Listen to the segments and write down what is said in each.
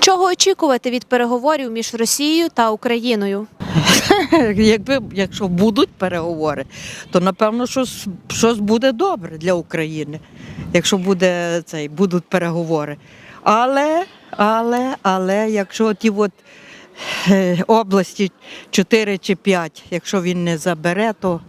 Чого очікувати від переговорів між Росією та Україною? Якби якщо будуть переговори, то напевно щось, щось буде добре для України, якщо буде цей, будуть переговори. Але, але, але, якщо ті от е, області 4 чи 5, якщо він не забере, то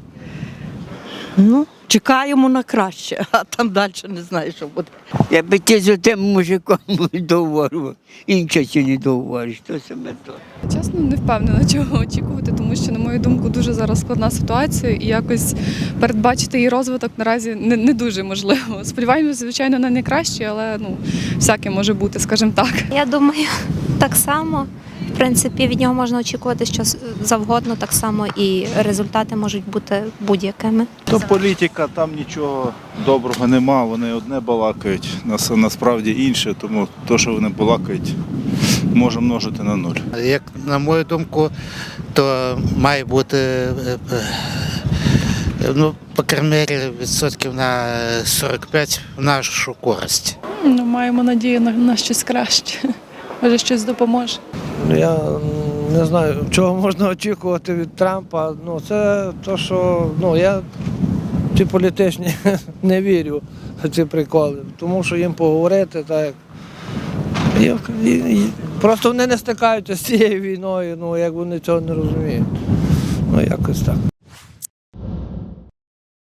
ну, чекаємо на краще, а там далі не знаю, що буде. Я би ти з тим мужиком договорив, інше чи не договориш, то себе то. Чесно, не впевнена, чого очікувати, тому що, на мою думку, дуже зараз складна ситуація, і якось передбачити її розвиток наразі не, не дуже можливо. Сподіваємося, звичайно, на найкраще, але ну всяке може бути, скажімо так. Я думаю, так само. Принципі, від нього можна очікувати що завгодно, так само і результати можуть бути будь-якими. То політика, там нічого доброго нема, вони одне балакають, нас- насправді інше, тому те, що вони балакають, може множити на нуль. Як на мою думку, то має бути е, е, ну, по крайній мірі, відсотків на 45 в нашу користь. Ну, маємо надію на, на щось краще. Може, щось допоможе. Ну, Я не знаю, чого можна очікувати від Трампа. Ну, це то, що ну, я ці політичні не вірю в ці приколи. Тому що їм поговорити так. Просто вони не стикаються з цією війною, ну як вони цього не розуміють. Ну, якось так.